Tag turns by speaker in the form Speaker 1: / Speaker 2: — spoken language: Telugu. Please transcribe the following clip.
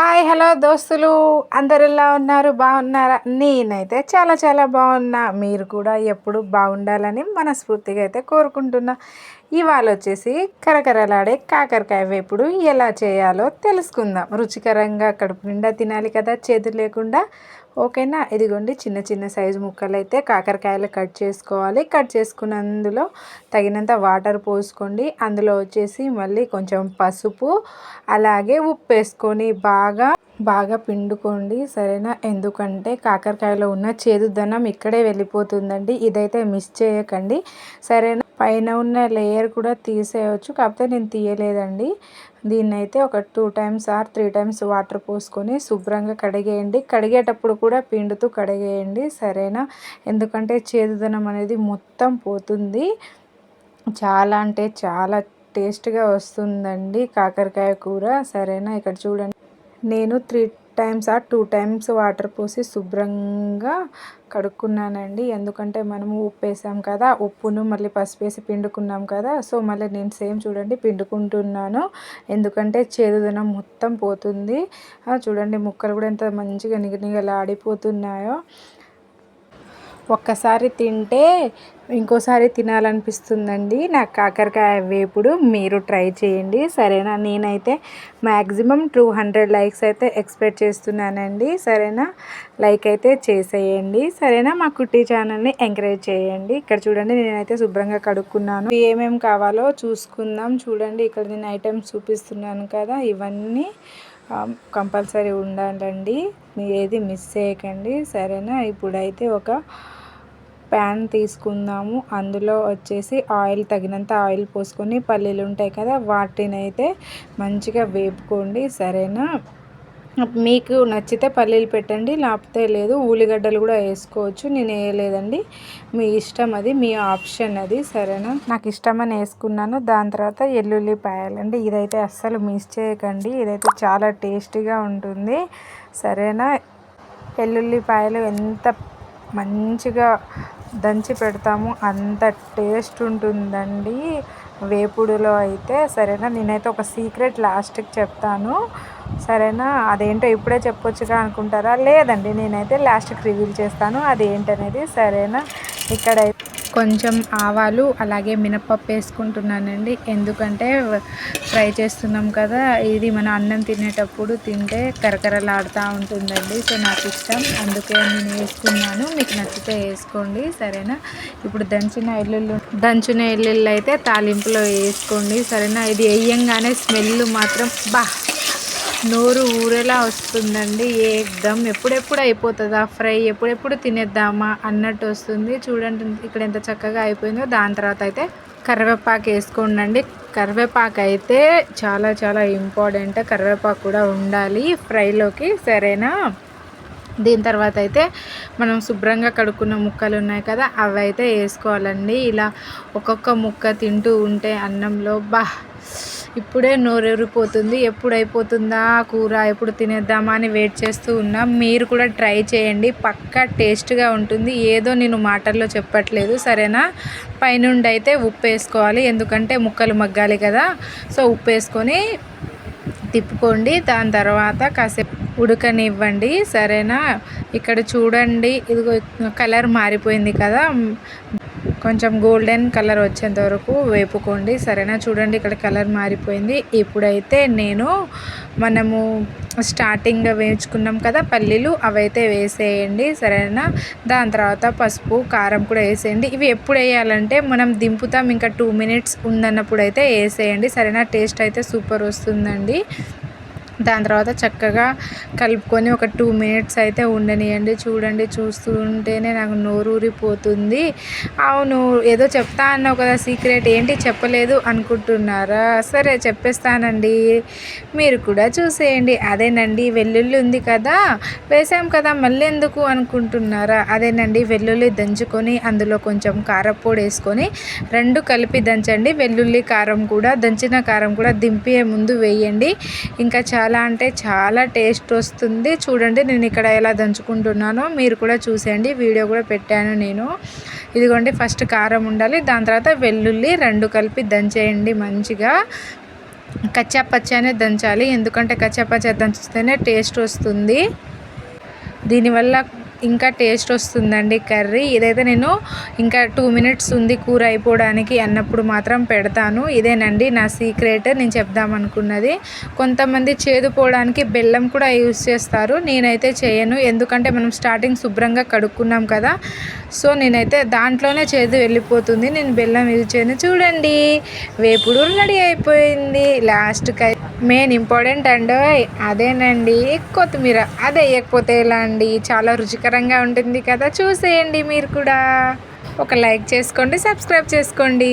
Speaker 1: హాయ్ హలో దోస్తులు. అందరు ఎలా ఉన్నారు? బాగున్నారా? నేనైతే చాలా చాలా బాగున్నా. మీరు కూడా ఎప్పుడు బాగుండాలని మనస్ఫూర్తిగా అయితే కోరుకుంటున్నా. ఇవాళ వచ్చేసి కరకరలాడే కాకరకాయ వేపుడు ఎలా చేయాలో తెలుసుకుందాం. రుచికరంగా కడుపు నిండా తినాలి కదా చేదు లేకుండా. ఓకేనా? ఇదిగోండి చిన్న చిన్న సైజు ముక్కలు అయితే కాకరకాయలు కట్ చేసుకోవాలి. కట్ చేసుకున్నందులో తగినంత వాటర్ పోసుకోండి. అందులో వచ్చేసి మళ్ళీ కొంచెం పసుపు అలాగే ఉప్పు వేసుకొని బాగా బాగా పిండుకోండి. సరేనా? ఎందుకంటే కాకరకాయలో ఉన్న చేదుదనం ఇక్కడే వెళ్ళిపోతుందండి. ఇదైతే మిస్ చేయకండి. సరేనా? పైన ఉన్న లేయర్ కూడా తీసేయవచ్చు కాకపోతే నేను తీయలేదండి. దీన్ని అయితే ఒక two times or three times water పోసుకొని శుభ్రంగా కడిగేయండి. కడిగేటప్పుడు కూడా పిండుతూ కడిగేయండి. సరేనా? ఎందుకంటే చేదుదనం అనేది మొత్తం పోతుంది. చాలా అంటే చాలా టేస్ట్గా వస్తుందండి కాకరకాయ కూర. సరేనా? ఇక్కడ చూడండి. నేను three times or two times water పోసి శుభ్రంగా కడుక్కున్నానండి. ఎందుకంటే మనము ఉప్పు వేసాం కదా ఉప్పును మళ్ళీ పసుపు వేసి పిండుకున్నాం కదా సో మళ్ళీ నేను సేమ్ చూడండి పిండుకుంటున్నాను. ఎందుకంటే చేదుదనం మొత్తం పోతుంది. చూడండి ముక్కలు కూడా ఎంత మంచిగా నిగనిగలాడిపోతున్నాయో. ఒక్కసారి తింటే ఇంకోసారి తినాలనిపిస్తుందండి. నాకు కాకరకాయ వేపుడు మీరు ట్రై చేయండి. సరేనా? నేనైతే మ్యాక్సిమం టూ హండ్రెడ్ లైక్స్ అయితే ఎక్స్పెక్ట్ చేస్తున్నానండి. సరేనా? లైక్ అయితే చేసేయండి. సరేనా? మా కుట్టి ఛానల్ని ఎంకరేజ్ చేయండి. ఇక్కడ చూడండి నేనైతే శుభ్రంగా కడుక్కున్నాను. ఏమేమి కావాలో చూసుకుందాం. చూడండి ఇక్కడ నేను ఐటమ్స్ చూపిస్తున్నాను కదా. ఇవన్నీ కంపల్సరీ ఉండాలండి. మీరు ఏది మిస్ చేయకండి. సరేనా? ఇప్పుడైతే ఒక ప్యాన్ తీసుకుందాము. అందులో వచ్చేసి ఆయిల్ తగినంత ఆయిల్ పోసుకొని పల్లీలు ఉంటాయి కదా వాటిని అయితే మంచిగా వేపుకోండి. సరేనా? మీకు నచ్చితే పల్లీలు పెట్టండి లేకపోతే లేదు ఉల్లిగడ్డలు కూడా వేసుకోవచ్చు. నేను వేయలేదండి. మీ ఇష్టం అది మీ ఆప్షన్ అది సరేనా? నాకు ఇష్టమని వేసుకున్నాను. దాని తర్వాత ఎల్లుల్లిపాయలండి. ఇదైతే అస్సలు మిస్ చేయకండి. ఇదైతే చాలా టేస్టీగా ఉంటుంది. సరేనా? ఎల్లుల్లిపాయలు ఎంత మంచిగా దంచి పెడతాము అంత టేస్ట్ ఉంటుందండి. వేపుడులో అయితే సరేనా? నేనైతే ఒక సీక్రెట్ లాస్ట్కి చెప్తాను. సరేనా? అదేంటో ఇప్పుడే చెప్పొచ్చుగా అనుకుంటారా? లేదండి నేనైతే లాస్ట్కి రివీల్ చేస్తాను. అదేంటనేది సరేనా? ఇక్కడ కొంచెం ఆవాలు అలాగే మినపప్పు వేసుకుంటున్నానండి. ఎందుకంటే ఫ్రై చేస్తున్నాం కదా ఇది మన అన్నం తినేటప్పుడు తింటే కరకరలాడుతూ ఉంటుందండి. సో నాకు ఇష్టం. అందుకే నేను వేసుకున్నాను. మీకు నచ్చితే వేసుకోండి. సరేనా? ఇప్పుడు దంచిన ఎల్లుళ్ళు దంచిన ఎల్లుళ్ళు అయితే తాలింపులో వేసుకోండి. సరేనా? ఇది వేయంగానే స్మెల్ మాత్రం బా! నోరు ఊరేలా వస్తుందండి. ఏకదమ్ ఎప్పుడెప్పుడు అయిపోతుందా? ఫ్రై ఎప్పుడెప్పుడు తినేద్దామా? అన్నట్టు వస్తుంది. చూడండి ఇక్కడ ఎంత చక్కగా అయిపోయిందో. దాని తర్వాత అయితే కరివేపాకు వేసుకోండి కరివేపాకు అయితే చాలా చాలా ఇంపార్టెంట్. కరివేపాకు కూడా ఉండాలి. ఫ్రైలోకి సరేనా? దీని తర్వాత అయితే మనం శుభ్రంగా కడుక్కున్న ముక్కలు ఉన్నాయి కదా అవి అయితే వేసుకోవాలండి. ఇలా ఒక్కొక్క ముక్క తింటూ ఉంటే అన్నంలో బా ఇప్పుడే నోరెరిపోతుంది ఎప్పుడు అయిపోతుందా కూర? ఎప్పుడు తినేద్దామా అని వెయిట్ చేస్తూ ఉన్నాం. మీరు కూడా ట్రై చేయండి. పక్కా టేస్ట్గా ఉంటుంది. ఏదో నేను మాటల్లో చెప్పట్లేదు. సరేనా? పైనుండి అయితే ఉప్పు వేసుకోవాలి. ఎందుకంటే ముక్కలు మగ్గాలి కదా. సో ఉప్పు వేసుకొని తిప్పుకోండి. దాని తర్వాత కాసేపు ఉడకనివ్వండి. సరేనా? ఇక్కడ చూడండి. ఇదిగో కలర్ మారిపోయింది కదా. కొంచెం గోల్డెన్ కలర్ వచ్చేంత వరకు వేపుకోండి. సరేనా? చూడండి ఇక్కడ కలర్ మారిపోయింది. ఇప్పుడైతే నేను మనము స్టార్టింగ్గా వేయించుకున్నాం కదా పల్లీలు అవైతే వేసేయండి. సరేనా? దాని తర్వాత పసుపు కారం కూడా వేసేయండి. ఇవి ఎప్పుడు వేయాలంటే మనం దింపుతాం. ఇంకా టూ మినిట్స్ ఉందన్నప్పుడు అయితే వేసేయండి. సరేనా? టేస్ట్ అయితే సూపర్ వస్తుందండి. దాని తర్వాత చక్కగా కలుపుకొని ఒక టూ మినిట్స్ అయితే ఉండనియండి. చూడండి చూస్తూ ఉంటేనే నాకు నోరూరిపోతుంది. అవును ఏదో చెప్తా అన్నావు కదా సీక్రెట్. ఏంటి చెప్పలేదు అనుకుంటున్నారా? సరే చెప్పేస్తానండి. మీరు కూడా చూసేయండి. అదేనండి వెల్లుల్లి ఉంది కదా వేసాం కదా మళ్ళీ ఎందుకు అనుకుంటున్నారా? అదేనండి వెల్లుల్లి దంచుకొని అందులో కొంచెం కారపొడి వేసుకొని రెండు కలిపి దంచండి. వెల్లుల్లి కారం కూడా దంచిన కారం కూడా దింపే ముందు వేయండి. ఇంకా చాలా అంటే చాలా టేస్ట్ వస్తుంది. చూడండి నేను ఇక్కడ ఎలా దంచుకుంటున్నానో మీరు కూడా చూసేయండి. వీడియో కూడా పెట్టాను నేను. ఇదిగోండి ఫస్ట్ కారం ఉండాలి. దాని తర్వాత వెల్లుల్లి రెండు కలిపి దంచేయండి మంచిగా. కచ్చా పచ్చానే దంచాలి. ఎందుకంటే కచ్చా పచ్చా దంచితేనే టేస్ట్ వస్తుంది. దీనివల్ల ఇంకా టేస్ట్ వస్తుందండి కర్రీ. ఇదైతే నేను ఇంకా టూ మినిట్స్ ఉంది కూర అయిపోవడానికి. అన్నప్పుడు మాత్రం పెడతాను. ఇదేనండి నా సీక్రెట్. నేను చెప్దాం అనుకున్నది. కొంతమంది చేదు పోవడానికి బెల్లం కూడా యూస్ చేస్తారు. నేనైతే చేయను. ఎందుకంటే మనం స్టార్టింగ్ శుభ్రంగా కడుక్కున్నాం కదా. సో నేనైతే దాంట్లోనే చేదు వెళ్ళిపోతుంది. నేను బెల్లం యూజ్ చేయను. చూడండి. వేపుడు రెడీ అయిపోయింది. లాస్ట్కి మెయిన్ ఇంపార్టెంట్ అండ్ అదేనండి కొత్తిమీర. అది వేయకపోతే ఎలా అండి? చాలా రుచికరంగా ఉంటుంది కదా. చూసేయండి మీరు కూడా. ఒక లైక్ చేసుకోండి సబ్స్క్రైబ్ చేసుకోండి.